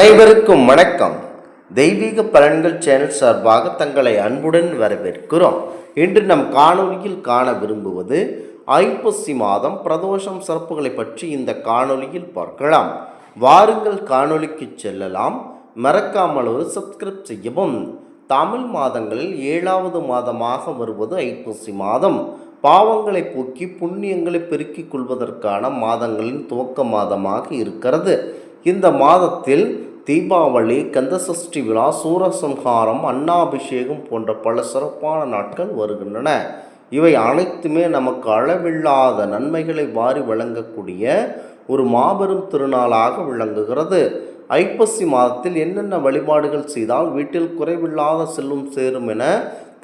அனைவருக்கும் வணக்கம். தெய்வீக பலன்கள் சேனல் சார்பாக தங்களை அன்புடன் வரவேற்கிறோம். இன்று நம் காணொலியில் காண விரும்புவது ஐப்பசி மாதம் பிரதோஷம் சிறப்புகளை பற்றி இந்த காணொலியில் பார்க்கலாம். வாருங்கள் காணொலிக்கு செல்லலாம். மறக்காமல் ஒரு சப்ஸ்கிரைப் செய்யவும். தமிழ் மாதங்களில் ஏழாவது மாதமாக வருவது ஐப்பசி மாதம். பாவங்களை போக்கி புண்ணியங்களை பெருக்கிக் கொள்வதற்கான மாதங்களின் துவக்க மாதமாக இருக்கிறது. இந்த மாதத்தில் தீபாவளி கந்தசஷ்டி விழா சூரசம்ஹாரம் அன்னாபிஷேகம் போன்ற பல சிறப்பான நாட்கள் வருகின்றன. இவை அனைத்துமே நமக்கு அளவில்லாத நன்மைகளை வாரி வழங்கக்கூடிய ஒரு மாபெரும் திருநாளாக விளங்குகிறது. ஐப்பசி மாதத்தில் என்னென்ன வழிபாடுகள் செய்தால் வீட்டில் குறைவில்லாத செல்லும் சேரும் என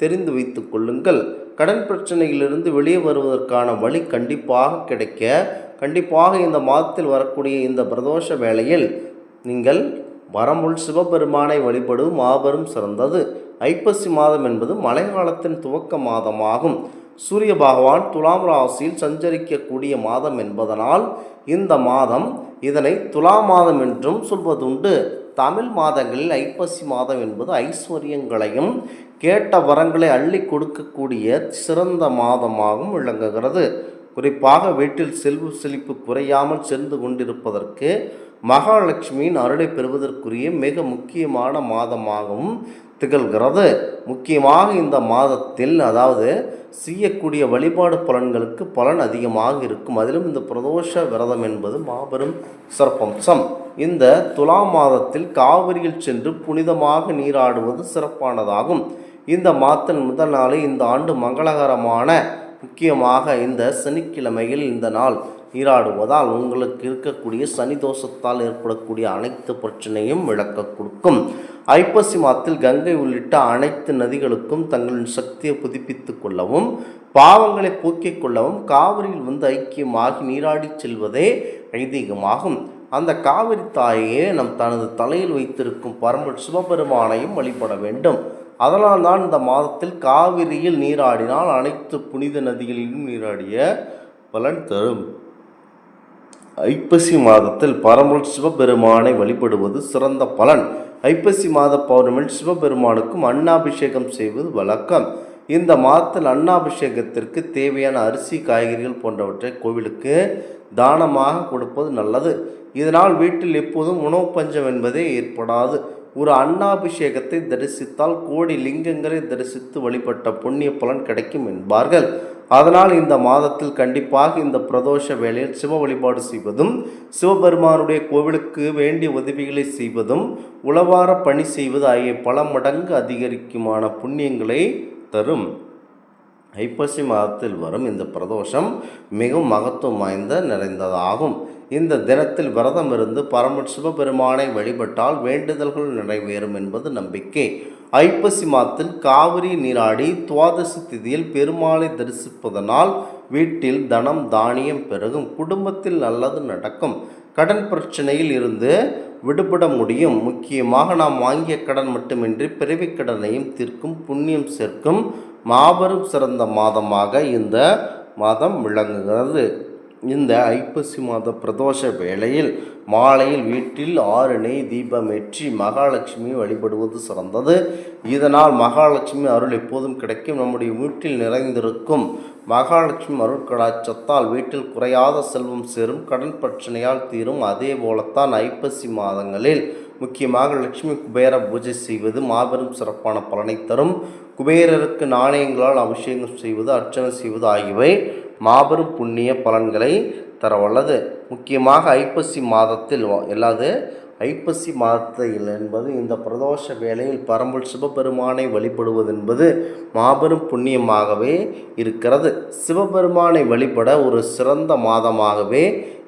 தெரிந்து வைத்து கொள்ளுங்கள். கடன் பிரச்சனையிலிருந்து வெளியே வருவதற்கான வழி கண்டிப்பாக கிடைக்க கண்டிப்பாக இந்த மாதத்தில் வரக்கூடிய இந்த பிரதோஷ வேளையில் நீங்கள் வரமுள் சிவபெருமானை வழிபடும் மாபெரும் சிறந்தது. ஐப்பசி மாதம் என்பது மழைக்காலத்தின் துவக்க மாதமாகும். சூரிய பகவான் துலாம் ராசியில் சஞ்சரிக்கக்கூடிய மாதம் என்பதனால் இந்த மாதம் இதனை துலா மாதம் என்றும் சொல்வதுண்டு. தமிழ் மாதங்களில் ஐப்பசி மாதம் என்பது ஐஸ்வர்யங்களையும் கேட்ட வரங்களை அள்ளி கொடுக்கக்கூடிய சிறந்த மாதமாகவும் விளங்குகிறது. குறிப்பாக வீட்டில் செல்வ செழிப்பு குறையாமல் சென்று கொண்டிருப்பதற்கு மகாலட்சுமியின் அருளை பெறுவதற்குரிய மிக முக்கியமான மாதமாகவும் திகழ்கிறது. முக்கியமாக இந்த மாதத்தில் அதாவது செய்யக்கூடிய வழிபாடு பலன்களுக்கு பலன் அதிகமாக இருக்கும். அதிலும் இந்த பிரதோஷ விரதம் என்பது மாபெரும் சிறப்பம்சம். இந்த துலா மாதத்தில் காவிரியில் சென்று புனிதமாக நீராடுவது சிறப்பானதாகும். இந்த மாதத்தின் முதல் நாளை இந்த ஆண்டு மங்களகரமான முக்கியமாக இந்த சனிக்கிழமையில் இந்த நாள் நீராடுவதால் உங்களுக்கு இருக்கக்கூடிய சனி தோஷத்தால் ஏற்படக்கூடிய அனைத்து பிரச்சனையும் விளக்க கொடுக்கும். ஐப்பசி மாதத்தில் கங்கை உள்ளிட்ட அனைத்து நதிகளுக்கும் தங்களின் சக்தியை புதுப்பித்து கொள்ளவும் பாவங்களை போக்கிக் கொள்ளவும் காவிரியில் வந்து ஐக்கியமாகி நீராடி செல்வதே ஐதீகமாகும். அந்த காவிரி தாயையே நம் தனது தலையில் வைத்திருக்கும் பரம்பல் சிவபெருமானையும் வழிபட வேண்டும். அதனால் தான் இந்த மாதத்தில் காவிரியில் நீராடினால் அனைத்து புனித நதிகளிலும் நீராடிய பலன் தரும். ஐப்பசி மாதத்தில் பரம்பல் சிவபெருமானை வழிபடுவது சிறந்த பலன். ஐப்பசி மாத பௌர்ணமியில் சிவபெருமானுக்கும் அன்னாபிஷேகம் செய்வது வழக்கம். இந்த மாதத்தில் அன்னாபிஷேகத்திற்கு தேவையான அரிசி காய்கறிகள் போன்றவற்றை கோவிலுக்கு தானமாக கொடுப்பது நல்லது. இதனால் வீட்டில் எப்போதும் உணவு பஞ்சம் என்பதே ஏற்படாது. ஒரு அன்னாபிஷேகத்தை தரிசித்தால் கோடி லிங்கங்களை தரிசித்து வழிபட்ட புண்ணிய பலன் கிடைக்கும் என்பார்கள். அதனால் இந்த மாதத்தில் கண்டிப்பாக இந்த பிரதோஷ வேளையில் சிவ வழிபாடு செய்வதும் சிவபெருமானுடைய கோவிலுக்கு வேண்டிய உதவிகளை செய்வதும் உளவார பணி செய்வது ஆகிய பல மடங்கு அதிகரிக்குமான புண்ணியங்களை தரும். ஐப்பசி மாதத்தில் வரும் இந்த பிரதோஷம் மிகவும் மகத்துவம் வாய்ந்த நிறைந்ததாகும். இந்த தினத்தில் விரதம் இருந்து பரம சிவபெருமானை வழிபட்டால் வேண்டுதல்கள் நிறைவேறும் என்பது நம்பிக்கை. ஐப்பசி மாதத்தில் காவிரி நீராடி துவாதசி திதியில் பெருமாளை தரிசிப்பதனால் வீட்டில் தனம் தானியம் பெருகும். குடும்பத்தில் நல்லது நடக்கும். கடன் பிரச்சனையில் இருந்து விடுபட முடியும். முக்கியமாக நாம் வாங்கிய கடன் மட்டுமின்றி பிறவிக் கடனையும் தீர்க்கும் புண்ணியம் சேர்க்கும் மாபெரும் சிறந்த மாதமாக இந்த மாதம் விளங்குகிறது. இந்த ஐப்பசி மாத பிரதோஷ வேளையில் மாலையில் வீட்டில் ஆறு நெய் தீபம் ஏற்றி மகாலட்சுமி வழிபடுவது சிறந்தது. இதனால் மகாலட்சுமி அருள் எப்போதும் கிடைக்கும். நம்முடைய வீட்டில் நிறைந்திருக்கும் மகாலட்சுமி அருள் கடாச்சத்தால் வீட்டில் குறையாத செல்வம் சேரும் கடன் பிரச்சனையால் தீரும். அதே போலத்தான் ஐப்பசி மாதங்களில் முக்கியமாக லட்சுமி குபேர பூஜை செய்வது மாபெரும் சிறப்பான பலனை தரும். குபேரருக்கு நாணயங்களால் அபிஷேகம் செய்வது அர்ச்சனை செய்வது ஆகியவை மாபெரும் புண்ணிய பலன்களை தர வல்லது முக்கியமாக ஐப்பசி மாதத்தில் எல்லாது ஐப்பசி மாதத்தில் என்பது இந்த பிரதோஷ வேளையில் பரம்பல் சிவபெருமானை வழிபடுவது என்பது மாபெரும் புண்ணியமாகவே இருக்கிறது. சிவபெருமானை வழிபட ஒரு சிறந்த மாதமாகவே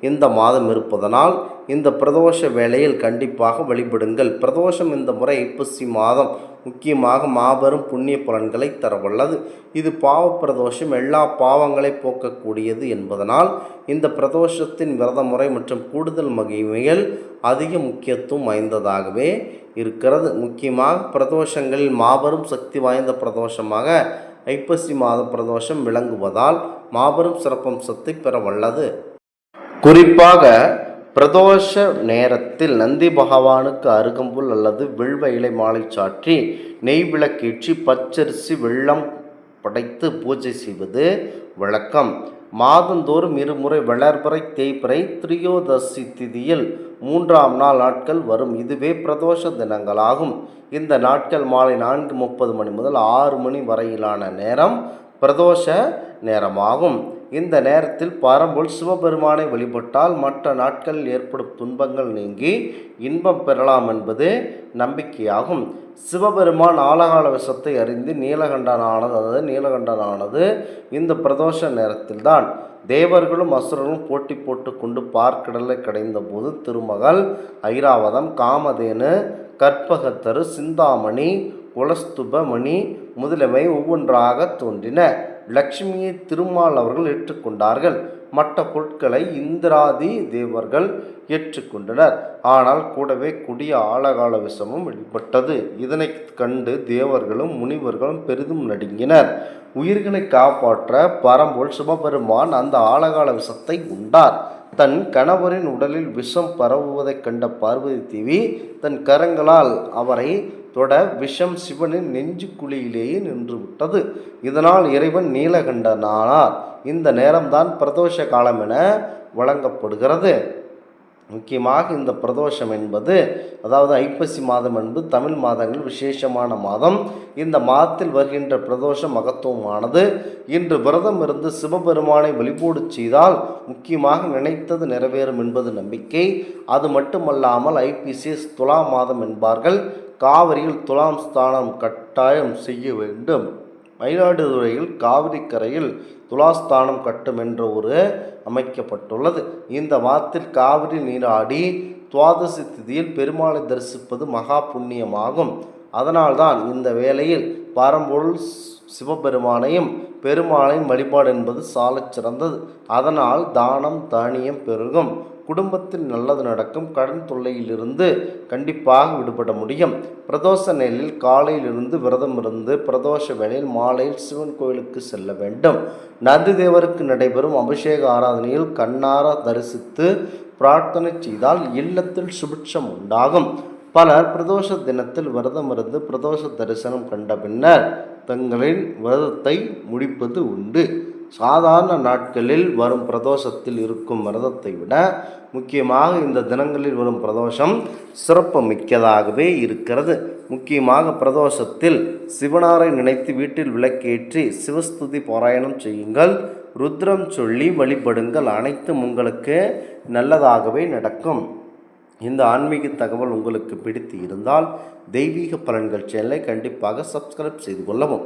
இந்த மாதம் இருப்பதனால் இந்த பிரதோஷ வேளையில் கண்டிப்பாக வழிபடுங்கள். பிரதோஷம் இந்த முறை ஐப்பசி மாதம். முக்கியமாக மாபெரும் புண்ணிய பலன்களை தரவல்லது இது பாவ பிரதோஷம். எல்லா பாவங்களை போக்கக்கூடியது என்பதனால் இந்த பிரதோஷத்தின் விரத முறை மற்றும் கூடுதல் மகிமைகள் அதிக முக்கியத்துவம் வாய்ந்ததாகவே இருக்கிறது. முக்கியமாக பிரதோஷங்களில் மாபெரும் சக்தி வாய்ந்த பிரதோஷமாக ஐப்பசி மாத பிரதோஷம் விளங்குவதால் மாபெரும் சிறப்பம்சத்தை பெற வல்லது. குறிப்பாக பிரதோஷ நேரத்தில் நந்தி பகவானுக்கு அருகம்புல் அல்லது வில்வ இலை மாலை சாற்றி நெய் விளக்கேற்றி பச்சரிசி வெள்ளம் படைத்து பூஜை செய்வது வழக்கம். மாதந்தோறும் இருமுறை வளர்பறை தேய்பிறை திரியோதசி திதியில் மூன்றாம் நாள் நாட்கள் வரும். இதுவே பிரதோஷ தினங்களாகும். இந்த நாட்கள் மாலை நான்கு முப்பது மணி முதல் ஆறு மணி வரையிலான நேரம் பிரதோஷ நேரமாகும். இந்த நேரத்தில் பரம்பொருள் சிவபெருமானை வழிபட்டால் மற்ற நாட்களில் ஏற்படும் துன்பங்கள் நீங்கி இன்பம் பெறலாம் என்பது நம்பிக்கையாகும். சிவபெருமான் ஆலகால விஷத்தை அறிந்து நீலகண்டனானது அதாவது நீலகண்டனானது இந்த பிரதோஷ நேரத்தில்தான். தேவர்களும் அசுரர்களும் போட்டி போட்டு கொண்டு பார்க்கடலை கடைந்த போது திருமகள் ஐராவதம் காமதேனு கற்பகத்தரு சிந்தாமணி குலஸ்துபமணி முதலமை ஒவ்வொன்றாக தோன்றின. லக்ஷ்மியை திருமால் அவர்கள் ஏற்றுக்கொண்டார்கள். மற்ற பொருட்களை இந்திராதி தேவர்கள் ஏற்றுக்கொண்டனர். ஆனால் கூடவே கொடிய ஆழகால விஷமும் வெளிப்பட்டது. இதனை கண்டு தேவர்களும் முனிவர்களும் பெரிதும் நடுங்கினர். உயிர்களை காப்பாற்ற பரம்பொல் சிவபெருமான் அந்த ஆழகால விஷத்தை உண்டார். தன் கணவரின் உடலில் விஷம் பரவுவதைக் கண்ட பார்வதி தேவி தன் கரங்களால் அவரை தொட விஷம் சிவனின் நெஞ்சுக்குழியிலேயே நின்று விட்டது இதனால் இறைவன் நீலகண்டனானார். இந்த நேரம்தான் பிரதோஷ காலம் என வழங்கப்படுகிறது. முக்கியமாக இந்த பிரதோஷம் என்பது அதாவது ஐப்பசி மாதம் என்பது தமிழ் மாதங்கள் விசேஷமான மாதம். இந்த மாதத்தில் வருகின்ற பிரதோஷம் மகத்துவமானது இன்று விரதம் இருந்து சிவபெருமானை வழிபோடு செய்தால் முக்கியமாக நினைத்தது நிறைவேறும் என்பது நம்பிக்கை. அது மட்டுமல்லாமல் ஐபிசிஎஸ் துலா மாதம் என்பார்கள். காவிரியில் துலாம் ஸ்தானம் கட்டாயம் செய்ய வேண்டும். மயிலாடுதுறையில் காவிரி கரையில் துலாஸ்தானம் கட்டும் என்ற ஒரு அமைக்கப்பட்டுள்ளது. இந்த மாதத்தில் காவிரி நீராடி துவாதசி திதியில் பெருமாளை தரிசிப்பது மகா புண்ணியமாகும். அதனால்தான் இந்த வேளையில் பரம்பொருள் சிவபெருமானையும் பெருமாளையும் வழிபாடு என்பது சாலச் சிறந்தது. அதனால் தானம் தானியம் பெருகும். குடும்பத்தில் நல்லது நடக்கும் கடன் தொல்லையிலிருந்து கண்டிப்பாக விடுபட முடியும். பிரதோஷ நிலையில் காலையிலிருந்து விரதம் இருந்து பிரதோஷ வேளையில் மாலையில் சிவன் கோயிலுக்கு செல்ல வேண்டும். நந்தி தேவருக்கு நடைபெறும் அபிஷேக ஆராதனையில் கண்ணார தரிசித்து பிரார்த்தனை செய்தால் இல்லத்தில் சுபிட்சம் உண்டாகும். பலர் பிரதோஷ தினத்தில் விரதம் இருந்து பிரதோஷ தரிசனம் கண்ட பின்னர் தங்களின் விரதத்தை முடிப்பது உண்டு. சாதாரண நாட்களில் வரும் பிரதோஷத்தில் இருக்கும் விரதத்தை விட முக்கியமாக இந்த தினங்களில் வரும் பிரதோஷம் சிறப்பு மிக்கதாகவே இருக்கிறது. முக்கியமாக பிரதோஷத்தில் சிவனாரை நினைத்து வீட்டில் விளக்கேற்றி சிவஸ்துதி பாராயணம் செய்யுங்கள். ருத்ரம் சொல்லி வழிபடுங்கள். அனைத்தும் உங்களுக்கு நல்லதாகவே நடக்கும். இந்த ஆன்மீக தகவல் உங்களுக்கு பிடித்து இருந்தால் தெய்வீக பலன்கள் சேனலை கண்டிப்பாக சப்ஸ்கிரைப் செய்து கொள்ளவும்.